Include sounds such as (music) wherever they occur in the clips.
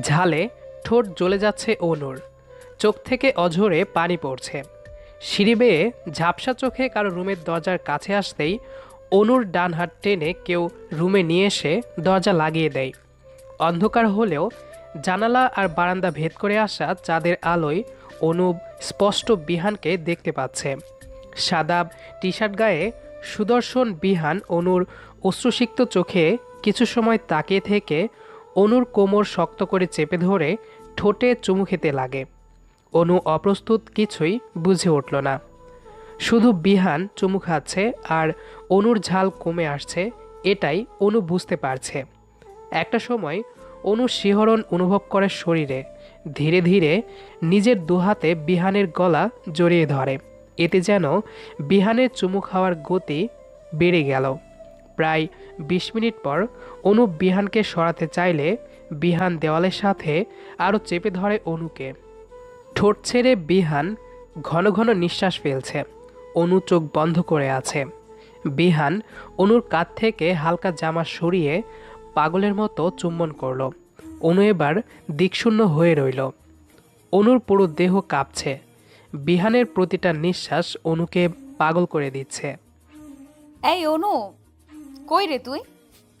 ঝালে ঠোঁট জ্বলে যাচ্ছে অনুর। চোখ থেকে অঝরে পানি পড়ছে। সিঁড়ি বেয়ে ঝাপসা চোখে কারও রুমের দরজার কাছে আসতেই অনুর ডান হাত টেনে কেউ রুমে নিয়ে এসে দরজা লাগিয়ে দেয়। অন্ধকার হলেও জানালা আর বারান্দা ভেদ করে আসা চাঁদের আলোয় অনুপ স্পষ্ট বিহানকে দেখতে পাচ্ছে। সাদা টি শার্ট গায়ে সুদর্শন বিহান অনুর অশ্রুসিক্ত চোখে কিছু সময় তাকিয়ে থেকে অনুর কোমর শক্ত করে চেপে ধরে ঠোঁটে চুমু খেতে লাগে। অনু অপ্রস্তুত কিছুই বুঝে উঠল না। শুধু বিহান চুমু খাচ্ছে আর অনুর ঝাল কমে আসছে, এটাই অনু বুঝতে পারছে। একটা সময় অনু শিহরণ অনুভব করে শরীরে। ধীরে ধীরে নিজের দুহাতে বিহানের গলা জড়িয়ে ধরে। এতে যেন বিহানের চুমু খাওয়ার গতি বেড়ে গেল। প্রায় বিশ মিনিট পর অনু বিহানকে সরাতে চাইলে বিহান দেওয়ালের সাথে আরও চেপে ধরে অনুকে। ঠোঁট ছেড়ে বিহান ঘন ঘন নিঃশ্বাস ফেলছে। অনু চোখ বন্ধ করে আছে। বিহান অনুর কাঁধ থেকে হালকা জামা সরিয়ে পাগলের মতো চুম্বন করল। অনু এবার দিকশূন্য হয়ে রইল। অনুর পুরো দেহ কাঁপছে। বিহানের প্রতিটা নিঃশ্বাস অনুকে পাগল করে দিচ্ছে। এই, অনু! কই রে তুই?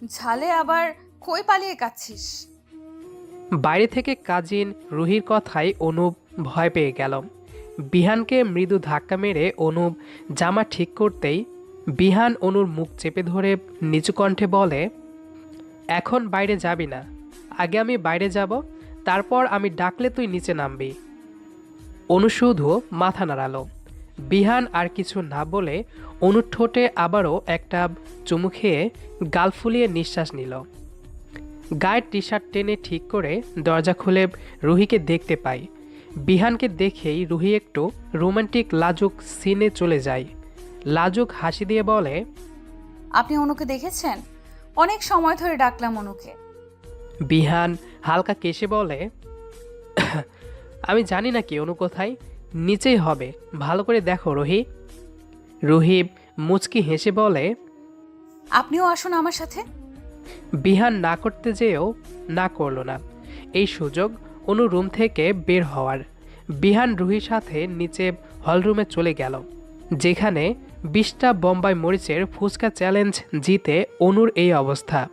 ঝালে আবার কই পালিয়ে কাচ্ছিস। বাইরে থেকে কাজিন রুহির কথায় অনুপ ভয় পেয়ে গেল। বিহানকে মৃদু ধাক্কা মেরে অনুপ জামা ঠিক করতেই বিহান অনুর মুখ চেপে ধরে নিচু কণ্ঠে বলে, এখন বাইরে যাবি না। আগে আমি বাইরে যাব, তারপর আমি ডাকলে তুই নিচে নামবি। অনু শুধু মাথা নাড়ালো। বিহান আর কিছু না বলে অনুর ঠোঁটে আবারও একটা চুমু খেয়ে গাল ফুলিয়ে নিঃশ্বাস নিল। গায়ের টি শার্ট টেনে ঠিক করে দরজা খুলে রুহিকে দেখতে পাই। বিহানকে দেখেই রুহি একটু রোমান্টিক লাজুক সিনে চলে যায়। লাজুক হাসি দিয়ে বলে আপনি অনুকে দেখেছেন? অনেক সময় ধরে ডাকলাম অনুকে। বিহান হালকা কেশে বলে আমি জানি না কি অনু কোথায়। নিচেই হবে। ভালো করে দেখো রুহি। রুহি মুচকি হেসে বলে আপনিও আসুন আমার সাথে। বিহান না করতে যেয়েও না করল না। এই সুযোগ অনু রুম থেকে বের হওয়ার। বিহান রুহির সাথে নিচে হলরুমে চলে গেল যেখানে বিশটা বোম্বাই মরিচের ফুচকা চ্যালেঞ্জ জিতে অনুর এই অবস্থা।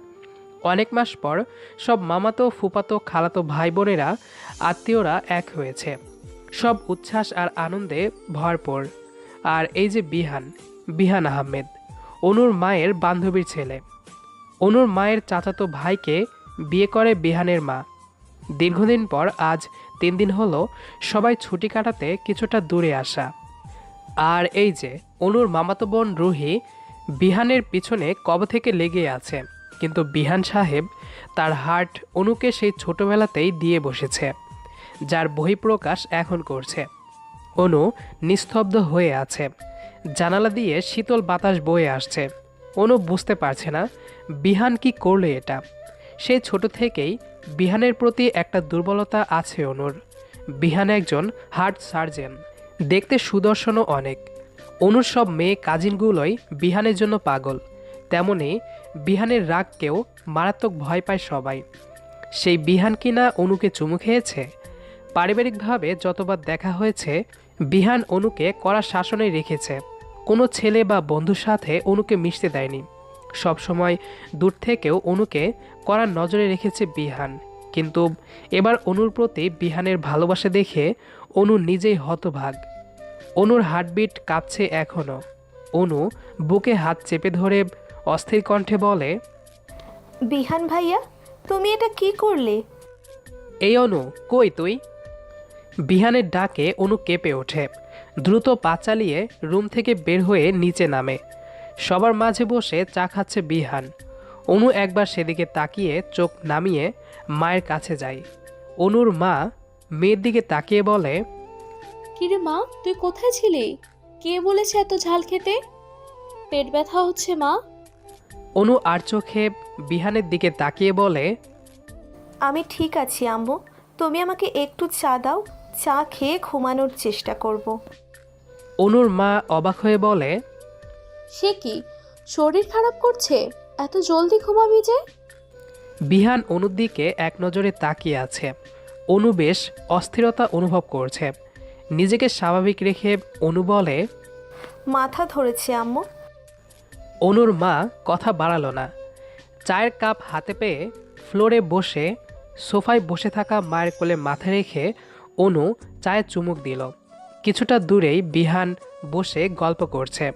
অনেক মাস পর সব মামাতো ফুপাতো খালাতো ভাই বোনেরা আত্মীয়রা এক হয়েছে। সব উচ্ছ্বাস আর আনন্দে ভরপুর। আর এই যে বিহান বিহান আহমেদ, অনুর মায়ের বান্ধবীর ছেলে। অনুর মায়ের চাচাতো ভাইকে বিয়ে করে বিহানের মা। দীর্ঘদিন পর আজ তিন দিন হলো সবাই ছুটি কাটাতে কিছুটা দূরে আসা। আর এই যে অনুর মামাতো বোন রুহি বিহানের পিছনে কবে থেকে লেগে আছে, কিন্তু বিহান সাহেব তার হার্ট অনুকে সেই ছোটবেলাতেই দিয়ে বসেছে, যার বহিঃপ্রকাশ এখন করছে। অনু নিস্তব্ধ হয়ে আছে। জানালা দিয়ে শীতল বাতাস বয়ে আসছে। অনু বুঝতে পারছে না, বিহান কি করল এটা? সেই ছোট থেকেই বিহানের প্রতি একটা দুর্বলতা আছে অনুর। বিহান একজন হার্ট সার্জেন, দেখতে সুদর্শনও অনেক। অনুর সব মেয়ে কাজিনগুলোই বিহানের জন্য পাগল। তেমনি বিহানের রাগকেও মারাত্মক ভয় পায় সবাই। সেই বিহান কিনা অনুকে চুমু খেয়েছে? পারিবারিকভাবে যতবার দেখা হয়েছে বিহান অনুকে কড়া শাসনে রেখেছে। কোনো ছেলে বা বন্ধুর সাথে অনুকে মিশতে দেয়নি। সবসময় দূর থেকেও অনুকে কড়া নজরে রেখেছে বিহান। কিন্তু এবার অনুর প্রতি বিহানের ভালোবাসা দেখে অনু নিজেই হতভাগ। অনুর হার্টবিট কাঁপছে এখনও অনু বুকে হাত চেপে ধরে অস্থির কণ্ঠে বলে বিহান ভাইয়া তুমি এটা কি করলে? এই অনু কই তুই? বিহানের ডাকে অনু কেঁপে ওঠে। দ্রুত পা চালিয়ে রুম থেকে বের হয়ে নিচে নামে। সবার মাঝে বসে চা খাচ্ছে বিহান। অনু একবার সেদিকে তাকিয়ে চোখ নামিয়ে মায়ের কাছে যায়। অনুর মা মেয়ের দিকে তাকিয়ে বলে কিরে মা তুই কোথায় ছিলি? কে বলেছে এত ঝাল খেতে? পেট ব্যথা হচ্ছে মা? অনু আর চোখে বিহানের দিকে তাকিয়ে বলে আমি ঠিক আছি আম্মু। তুমি আমাকে একটু চা দাও চা খেয়ে ঘুমানোর চেষ্টা করব। অনুর মা অবাক হয়ে বলে সে কি শরীর খারাপ করছে? এত জলদি ঘুমাবি যে? বিহান অনুর দিকে এক নজরে তাকিয়ে আছে। অনু বেশ অস্থিরতা অনুভব করছে। নিজেকে স্বাভাবিক রেখে অনু বলে মাথা ধরেছে আম্মু। অনুর মা কথা বাড়ালো না। চায়ের কাপ হাতে পেয়ে ফ্লোরে বসে সোফায় বসে থাকা মায়ের কোলে মাথা রেখে অনু চায়ে চুমুক দিল। কিছুটা দূরেই বিহান বসে গল্প করছে।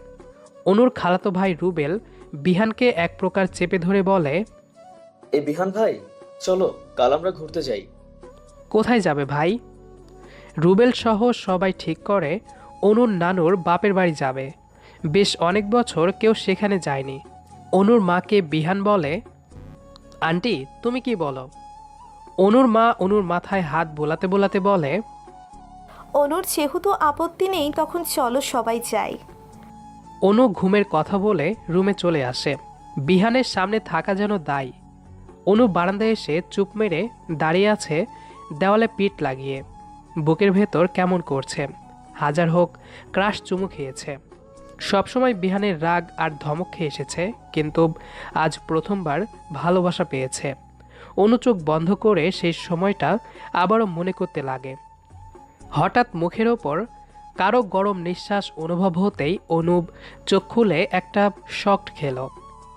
অনুর খালাতো ভাই রুবেল বিহানকে এক প্রকার চেপে ধরে বলে এই বিহান ভাই চলো কাল আমরা ঘুরতে যাই। কোথায় যাবে ভাই? রুবেল সহ সবাই ঠিক করে অনুর নানুর বাপের বাড়ি যাবে। বেশ অনেক বছর কেউ সেখানে যায়নি। অনুর মাকে বিহান বলে আন্টি তুমি কি বলো? অনুর মা অনুর মাথায় হাত বোলাতে বোলাতে বলে অনুর যেহেতু আপত্তি নেই তখন চলো সবাই যাই। অনু ঘুমের কথা বলে রুমে চলে আসে। বিহানের সামনে থাকা যেন দায়। অনু বারান্দায় এসে চুপ মেরে দাঁড়িয়ে আছে দেওয়ালে পিঠ লাগিয়ে। বুকের ভেতর কেমন করছে। হাজার হোক ক্রাশ চুমু খেয়েছে। সবসময় বিহানের রাগ আর ধমক খেয়ে এসেছে কিন্তু আজ প্রথমবার ভালোবাসা পেয়েছে। অনু চোখ বন্ধ করে সেই সময়টা আবারও মনে করতে লাগে। হঠাৎ মুখের ওপর কারও গরম নিঃশ্বাস অনুভব হতেই অনুপ চোখ খুলে একটা শক্ট খেল।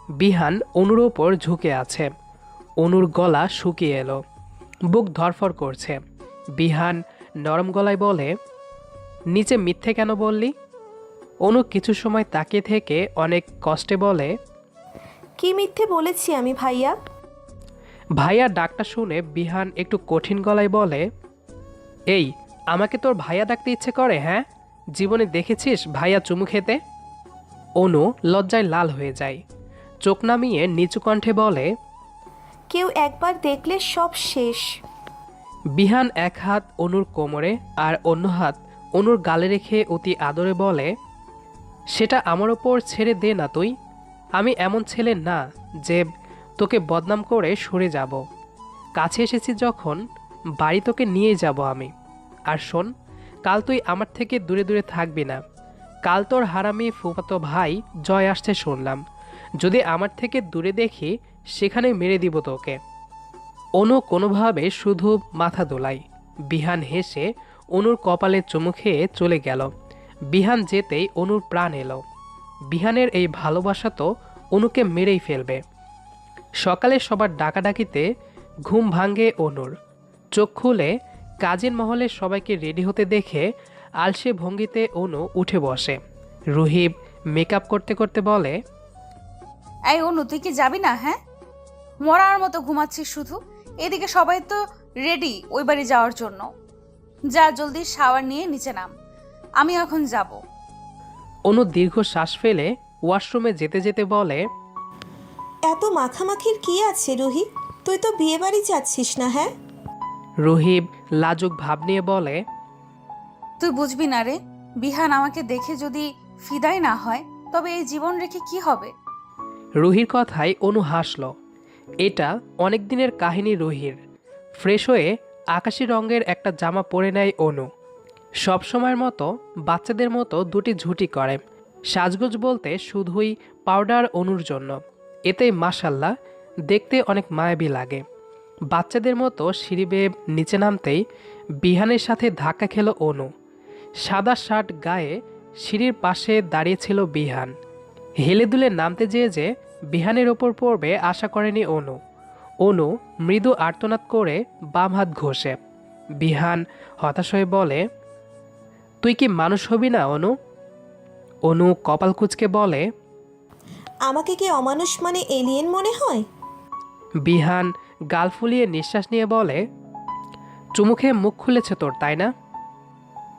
বিহান অনুর ওপর ঝুঁকে আছে। অনুর গলা শুকিয়ে এলো। বুক ধরফর করছে। বিহান নরম গলায় বলে, নিচে মিথ্যে কেন বললি? অনু কিছু সময় তাকিয়ে থেকে অনেক কষ্টে বলে, কি মিথ্যে বলেছি আমি ভাইয়া? ভাইয়া ডাকটা শুনে বিহান একটু কঠিন গলায় বলে এই আমাকে তোর ভাইয়া ডাকতে ইচ্ছে করে হ্যাঁ? জীবনে দেখেছিস ভাইয়া চুমু খেতে? অনু লজ্জায় লাল হয়ে যায়। চোখ নামিয়ে নিচু কণ্ঠে বলে কেউ একবার দেখলে সব শেষ। বিহান এক হাত অনুর কোমরে আর অন্য হাত অনুর গালে রেখে অতি আদরে বলে সেটা আমার ওপর ছেড়ে দে না তুই। আমি এমন ছেলে না যে তোকে বদনাম করে সরে যাব। কাছে এসেছি যখন, বাড়ি তোকে নিয়ে যাব আমি। আর শোন, কাল তুই আমার থেকে দূরে দূরে থাকবি না। কাল তোর হারামি ফুফাতো ভাই জয় আসছে শুনলাম। যদি আমার থেকে দূরে দেখি সেখানে মেরে দিব তোকে। অনু কোনোভাবে শুধু মাথা দোলাই বিহান হেসে অনুর কপালে চুমু খেয়ে চলে গেল। বিহান যেতেই অনুর প্রাণ এলো। বিহানের এই ভালোবাসা তো অনুকে মেরেই ফেলবে। সকালে সবার ডাকাডাকিতে ঘুম ভাঙ্গে অনুর। চোখ খুলে কাজের মহলে সবাইকে রেডি হতে দেখে আলসে ভঙ্গিতে অনু উঠে বসে। রুহিব মেকআপ করতে করতে বলে এই অনু তুই কি যাবি না হ্যাঁ? মরার মতো ঘুমাচ্ছিস শুধু? এদিকে সবাই তো রেডি ওই বাড়ি যাওয়ার জন্য। যা জলদি শাওয়ার নিয়ে নিচে নাম। আমি এখন যাব। অনু দীর্ঘ শ্বাস ফেলে ওয়াশরুমে যেতে যেতে বলে এত মাখামাখির কি আছে রুহি? তুই তো বিয়ে বাড়ি যাচ্ছিস না হ্যাঁ? রুহিব লাজুক ভাব নিয়ে বলে তুই বুঝবি না রে বিহান আমাকে দেখে যদি ফিদাই না হয় তবে এই জীবন রেখে কি হবে? রুহির কথায় অনু হাসল। এটা অনেক দিনের কাহিনী রুহির। ফ্রেশ হয়ে আকাশি রঙের একটা জামা পরে নেয় অনু। সব সময়ের মতো বাচ্চাদের মতো দুটি ঝুটি করে। সাজগোজ বলতে শুধুই পাউডার অনুর জন্য। এতেই মাসাল্লাহ দেখতে অনেক মায়াবী লাগে। বাচ্চাদের মতো সিঁড়ি নিচে নামতেই বিহানের সাথে ধাক্কা খেল অনু। সাদা শার্ট গায়ে সিঁড়ির পাশে দাঁড়িয়েছিল বিহান। হেলে দুলে নামতে যেয়ে যে বিহানের ওপর পড়বে আশা করেনি অনু। অনু মৃদু আর্তনাদ করে বাম হাত ঘষে। বিহান হতাশ হয়ে বলে, তুই কি মানুষ হবি না অনু? অনু কপাল কুচকে বলে আমাকে কি অমানুষ মানে এলিয়েন মনে হয়? বিহান গাল ফুলিয়ে নিঃশ্বাস নিয়ে বলে চুমুখে মুখ খুলেছে তোর তাই না?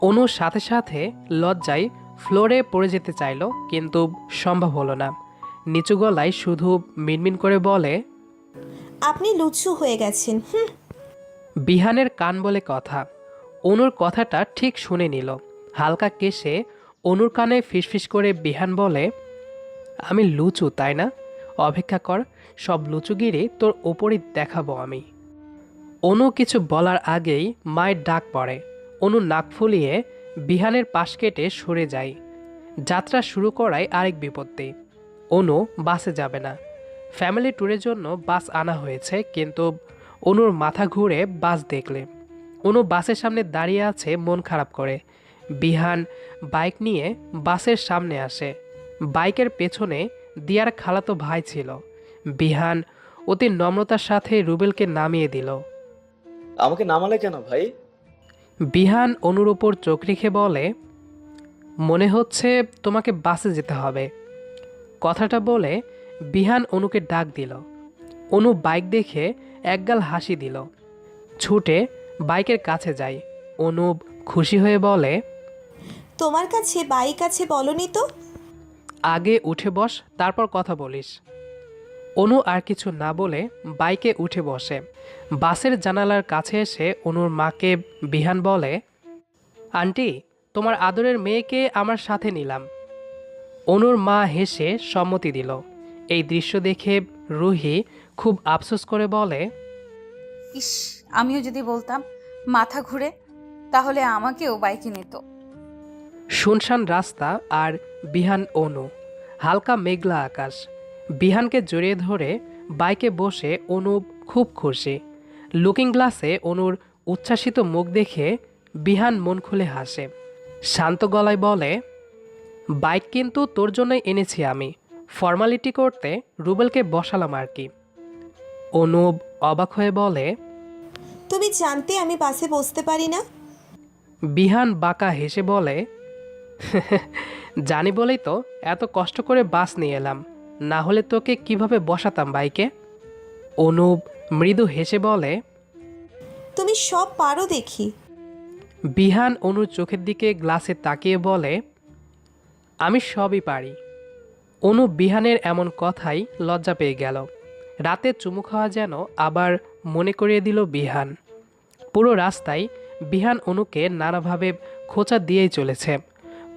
অনুর সাথে সাথে লজ্জায় ফ্লোরে পড়ে যেতে চাইল কিন্তু সম্ভব হলো না। নিচু গলায় শুধু মিনমিন করে বলে আপনি লুচু হয়ে গেছেন হুম? বিহানের কান বলে কথা। অনুর কথাটা ঠিক শুনে নিল। হালকা কেশে অনুর কানে ফিসফিস করে বিহান বলে আমি লুচু, তাই না? অপেক্ষা কর, সব লুচুগিরি তোর ওপরই দেখাবো আমি। অনু কিছু বলার আগেই মায়ের ডাক পড়ে। অনু নাক ফুলিয়ে বিহানের পাশ কেটে সরে যায়। যাত্রা শুরু করায় আরেক বিপত্তি। অনু বাসে যাবে না। ফ্যামিলি ট্যুরের জন্য বাস আনা হয়েছে, কিন্তু অনুর মাথা ঘুরে বাস দেখলে। অনু বাসের সামনে দাঁড়িয়ে আছে, মন খারাপ করে। বিহান বাইক নিয়ে বাসের সামনে আসে। বাইকের পেছনে দিয়ার খালাতো ভাই ছিল। বিহান অতি নম্রতার সাথে রুবেলকে নামিয়ে দিল। আমাকে নামালে কেন ভাই? বিহান অনুর ওপর চোখ রেখে বলে মনে হচ্ছে তোমাকে বাসে যেতে হবে। কথাটা বলে বিহান অনুকে ডাক দিল। অনু বাইক দেখে একগাল হাসি দিল। ছুটে বাইকের কাছে যায় অনুপ খুশি হয়ে বলে তোমার কাছে বাইক আছে বলনি তো? আগে উঠে বস তারপর কথা বলিস। অনু আর কিছু না বলে বাইকে উঠে বসে। বাসের জানালার কাছে এসে অনুর মাকে বিহান বলে আন্টি তোমার আদরের মেয়েকে আমার সাথে নিলাম। অনুর মা হেসে সম্মতি দিল। এই দৃশ্য দেখে রুহি খুব আফসোস করে বলে ইস আমিও যদি বলতাম মাথা ঘুরে তাহলে আমাকেও বাইকে নিত। শুনশান রাস্তা আর বিহান অনু। হালকা মেঘলা আকাশ। বিহানকে জড়িয়ে ধরে বাইকে বসে অনুপ খুব খুশি। লুকিং গ্লাসে অনুর উচ্ছ্বাসিত মুখ দেখে বিহান মন খুলে হাসে। শান্ত গলায় বলে বাইক কিন্তু তোর জন্যই এনেছি আমি। ফর্মালিটি করতে রুবেলকে বসালাম আর কি। অনুব অবাক হয়ে বলে তুমি জানতে আমি পাশে বসতে পারি না? বিহান বাঁকা হেসে বলে (laughs) জানি বলেই তো এত কষ্ট করে বাস নিয়ে এলাম। না হলে তোকে কীভাবে বসাতাম বাইকে? অনুপ মৃদু হেসে বলে তুমি সব পারো দেখি। বিহান অনুর চোখের দিকে গ্লাসে তাকিয়ে বলে আমি সবই পারি। অনু বিহানের এমন কথাই লজ্জা পেয়ে গেল। রাতে চুমু খাওয়া যেন আবার মনে করিয়ে দিল বিহান। পুরো রাস্তায় বিহান অনুকে নানাভাবে খোঁচা দিয়েই চলেছে।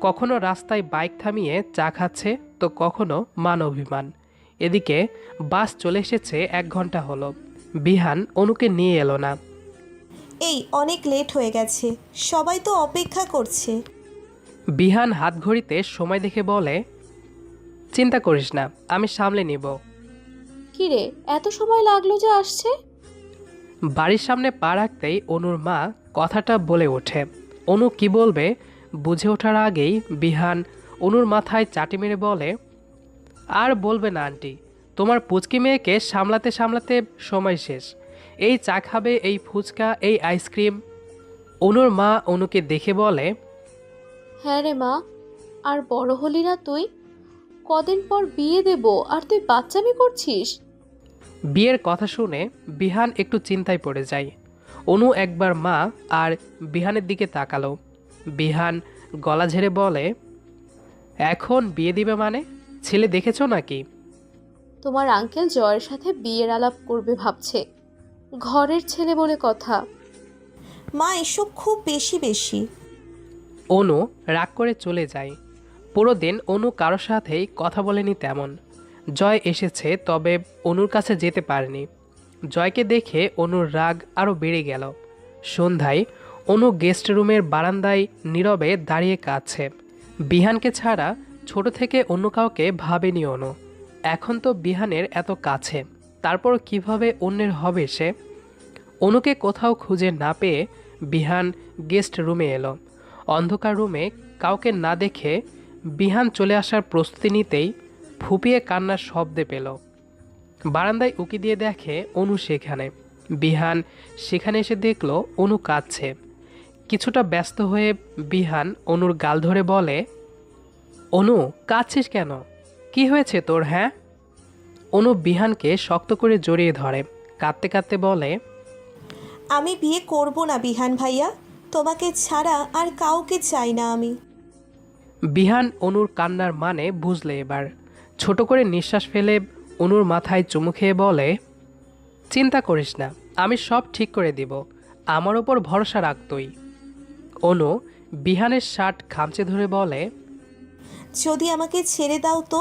কখনো রাস্তায় বাইক থামিয়ে চা খাচ্ছে তো কখনো মান অভিমান এদিকে বাস চলে এসেছে এক ঘণ্টা হলো। বিহান অনুকে নিয়ে এলো না। এই অনেক লেট হয়ে গেছে সবাই তো অপেক্ষা করছে। বিহান হাত ঘড়িতে সময় দেখে বলে চিন্তা করিস না আমি সামলে নিব। কিরে এত সময় লাগল যে আসছে? বাড়ির সামনে পা রাখতেই অনুর মা কথাটা বলে ওঠে। অনু কি বলবে বুঝে ওঠার আগেই বিহান অনুর মাথায় চাটি মেরে বলে আর বলবে না আন্টি। তোমার পুচকি মেয়েকে সামলাতে সামলাতে সময় শেষ। এই চা খাবে এই ফুচকা এই আইসক্রিম। অনুর মা অনুকে দেখে বলে হ্যাঁ রে মা আর বড় হলি না তুই? কদিন পর বিয়ে দেব আর তুই বাচ্চামি করছিস? বিয়ের কথা শুনে বিহান একটু চিন্তায় পড়ে যায়। অনু একবার মা আর বিহানের দিকে তাকালো। বিহান গলা ঝেড়ে বলে এখন বিয়ে দিবে মানে? ছেলে দেখেছ নাকি? তোমার আঙ্কেল জয়ের সাথে বিয়ের আলাপ করবে ভাবছে। ঘরের ছেলে বলে কথা। মা এসব খুব বেশি বেশি। অনু রাগ করে চলে যায়। পুরো দিন অনু কারও সাথেই কথা বলেনি তেমন। জয় এসেছে তবে অনুর কাছে যেতে পারেনি। জয়কে দেখে অনুর রাগ আরও বেড়ে গেল। সন্ধ্যায় অনু গেস্ট রুমের বারান্দায় নীরবে দাঁড়িয়ে কাঁদছে। বিহানকে ছাড়া ছোট থেকে অন্য কাউকে ভাবেনি অনু। এখন তো বিহানের এত কাছে। তারপর কীভাবে অন্যের হবে সে? অনুকে কোথাও খুঁজে না পেয়ে বিহান গেস্ট রুমে এলো। অন্ধকার রুমে কাউকে না দেখে বিহান চলে আসার প্রস্তুতি নিতেই ফুপিয়ে কান্নার শব্দে পেল। বারান্দায় উকি দিয়ে দেখে অনু সেখানে। বিহান সেখানে এসে দেখল অনু কাঁদছে। কিছুটা ব্যস্ত হয়ে বিহান অনুর গাল ধরে বলে অনু কাঁদছিস কেন? কি হয়েছে তোর হ্যাঁ? অনু বিহানকে শক্ত করে জড়িয়ে ধরে কাঁদতে কাঁদতে বলে আমি বিয়ে করব না বিহান ভাইয়া। তোমাকে ছাড়া আর কাউকে চাই না আমি। বিহান অনুর কান্নার মানে বুঝলে এবার। ছোট করে নিঃশ্বাস ফেলে অনুর মাথায় চুমু খেয়ে বলে চিন্তা করিস না আমি সব ঠিক করে দিব। আমার ওপর ভরসা রাখ তুই। অনু বিহানের শার্ট খামচে ধরে বলে যদি আমাকে ছেড়ে দাও তো।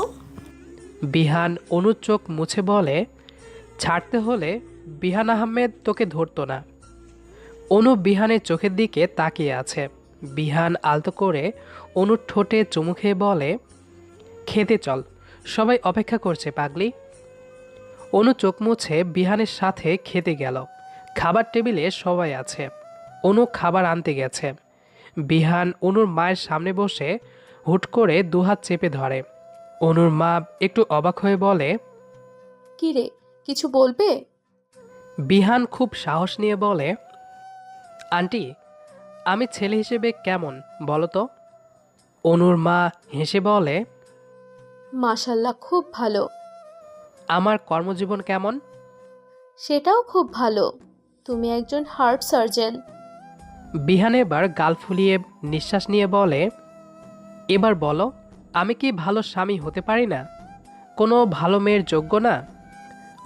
বিহান অনুর চোখ মুছে বলে ছাড়তে হলে বিহান আহমেদ তোকে ধরতো না। অনু বিহানের চোখের দিকে তাকিয়ে আছে। বিহান আলতো করে অনুর ঠোঁটে চুমু খেয়ে বলে খেতে চল সবাই অপেক্ষা করছে পাগলি। অনু চোখ মুছে বিহানের সাথে খেতে গেল। খাবার টেবিলে সবাই আছে। অনু খাবার আনতে গেছে। বিহান অনুর মায়ের সামনে বসে হুট করে দুহাত চেপে ধরে। অনুর মা একটু অবাক হয়ে বলে কি রে কিছু বলবে? বিহান খুব সাহস নিয়ে বলে আন্টি আমি ছেলে হিসেবে কেমন বলো তো? অনুর মা হেসে বলে মাশাল্লাহ খুব ভালো। আমার কর্মজীবন কেমন? সেটাও খুব ভালো। তুমি একজন হার্ট সার্জন। বিহান এবার গাল ফুলিয়ে নিঃশ্বাস নিয়ে বলে এবার বলো আমি কি ভালো স্বামী হতে পারি না? কোনো ভালো মেয়ের যোগ্য না?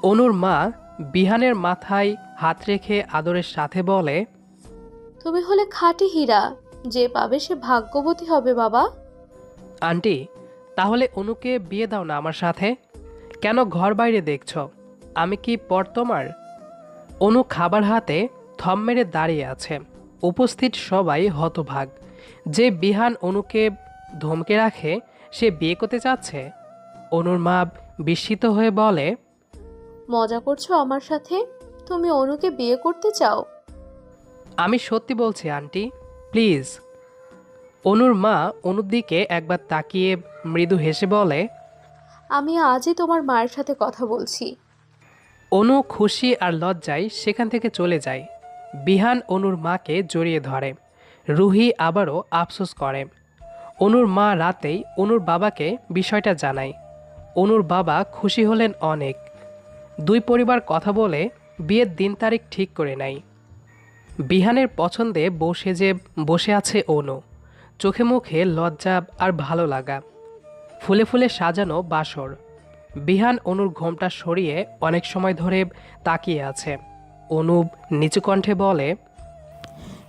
অনুর মা বিহানের মাথায় হাত রেখে আদরের সাথে বলে তুমি হলে খাঁটি হীরা যে পাবে সে ভাগ্যবতী হবে বাবা। আন্টি তাহলে অনুকে বিয়ে দাও না আমার সাথে? কেন ঘর বাইরে দেখছ? আমি কি পর তোমার? অনু খাবার হাতে থম মেরে দাঁড়িয়ে আছে। উপস্থিত সবাই হতভাগ। যে বিহান অনুকে ধমকে রাখে সে বিয়ে করতে চাচ্ছে। অনুর মা বিস্মিত হয়ে বলে মজা করছ আমার সাথে? তুমি অনুকে বিয়ে করতে চাও? আমি সত্যি বলছি আন্টি প্লিজ। অনুর মা অনুর দিকে একবার তাকিয়ে মৃদু হেসে বলে আমি আজই তোমার মায়ের সাথে কথা বলছি। অনু খুশি আর লজ্জায় সেখান থেকে চলে যায়। বিহান অনুর মাকে জড়িয়ে ধরে। রুহি আবারও আফসোস করে। অনুর মা রাতেই অনুর বাবাকে বিষয়টা জানায়। অনুর বাবা খুশি হলেন অনেক। দুই পরিবার কথা বলে বিয়ের দিন তারিখ ঠিক করে নেয়। বিহানের পছন্দে বসে যে বসে আছে অনু। চোখে মুখে লজ্জা আর ভালো লাগা। ফুলে ফুলে সাজানো বাসর। বিহান অনুর ঘোমটা সরিয়ে অনেক সময় ধরে তাকিয়ে আছে। অনুপ নিচু কণ্ঠে বলে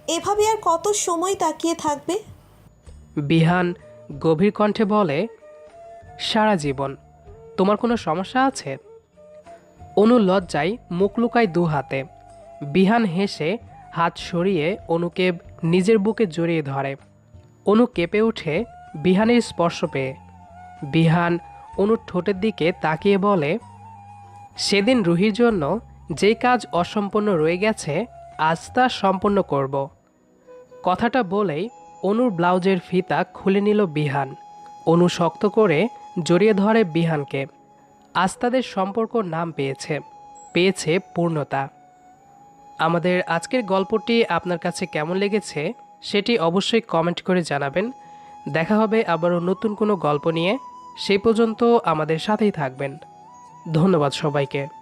এভাবে আর কত সময় তাকিয়ে থাকবে? বিহান গভীর কণ্ঠে বলে সারা জীবন। তোমার কোনো সমস্যা আছে? অনু লজ্জায় মুখ লুকায় দু হাতে। বিহান হেসে হাত সরিয়ে অনুকে নিজের বুকে জড়িয়ে ধরে। অনু কেঁপে উঠে বিহানের স্পর্শ পেয়ে। বিহান অনুর ঠোঁটের দিকে তাকিয়ে বলে সেদিন রুহির জন্য যেই কাজ অসম্পূর্ণ রয়ে গেছে, আজ তা সম্পূর্ণ করব। কথাটা বলেই অনুর ব্লাউজের ফিতা খুলে নিল বিহান। অনু শক্ত করে জড়িয়ে ধরে বিহানকে। আজ তাদের সম্পর্ক নাম পেয়েছে পেয়েছে পূর্ণতা। আমাদের আজকের গল্পটি আপনার কাছে কেমন লেগেছে সেটি অবশ্যই কমেন্ট করে জানাবেন। দেখা হবে আবারও নতুন কোনো গল্প নিয়ে। সেই পর্যন্ত আমাদের সাথেই থাকবেন। ধন্যবাদ সবাইকে।